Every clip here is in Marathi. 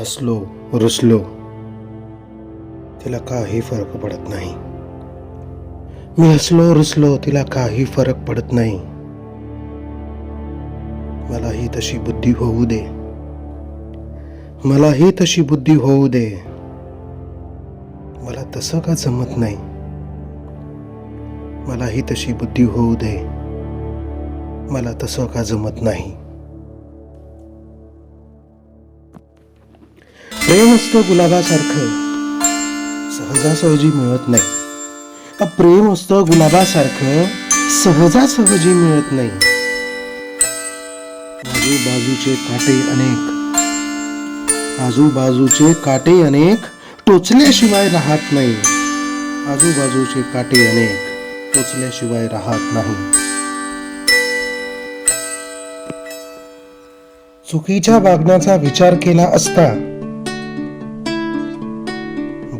हसलो रुसलो तिला काही फरक पडत नाही. मी हसलो रुसलो तिला काही फरक पडत नाही. मलाही तशी बुद्धी होऊ दे. मलाही तशी बुद्धी होऊ दे. मला तसं का जमत नाही? मलाही तशी बुद्धी होऊ दे. मला तसं का जमत नाही? प्रेम असतं गुलाबासारखं सहजासहजी मिळत नाही. प्रेम असतं गुलाबासारखं सहजासहजी मिळत नाही? आजूबाजूचे काटे अनेक. आजूबाजूचे काटे अनेक टोचल्याशिवाय राहत नाही. आजूबाजूचे काटे अनेक टोचल्याशिवाय राहत नाही. चुकीच्या वागण्याचा विचार केला असता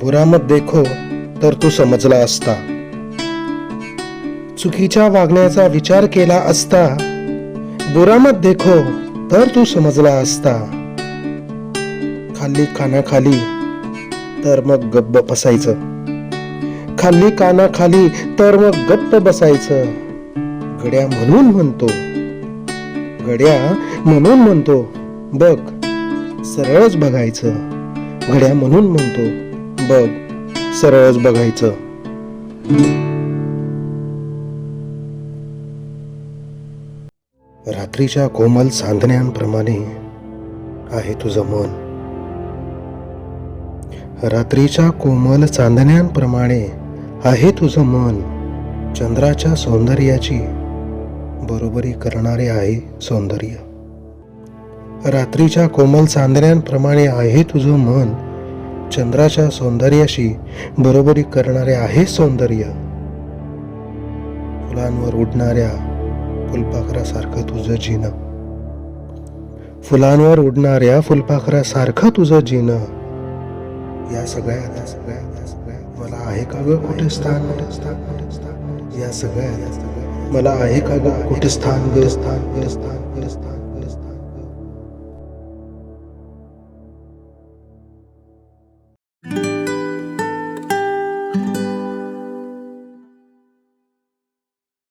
बुरा मत देखो तर तो समजला असता. चुकीच्या वागण्याचा विचार केला असता बुरा मत देखो तर तू समजला असता. खाल्ली कानाखाली तर मग गप्प बसायचं. खाल्ली कानाखाली तर मग गप्प बसायचं. गड्या म्हणून म्हणतो. गड्या म्हणून म्हणतो. बघ सरळच बघायचं. घड्या म्हणून म्हणतो. बघ सरळच बघायचं. रात्रीच्या कोमल सांधण्यांप्रमाणे आहे तुझं मन. रात्रीच्या कोमल चांदण्यांप्रमाणे आहे तुझं मन. चंद्राच्या सौंदर्याची बरोबरी करणारे आहे सौंदर्य. रात्रीच्या कोमल चांदण्यांप्रमाणे आहे तुझं मन. चंद्राच्या सौंदर्याशी बरोबरी करणारे आहे सौंदर्य. फुलांवर उडणाऱ्या फुलपाखरासारखं तुझं जीन फुलांवर उडणाऱ्या फुलपाखरासारखं तुझं जीन या सगळ्या या सगळ्या मला आहे का ग कुठे स्थान कुठे स्थान कुठे स्थान? या सगळ्या या सगळ्या मला आहे का ग कुठे स्थान ग स्थान ग स्थान ग स्थान?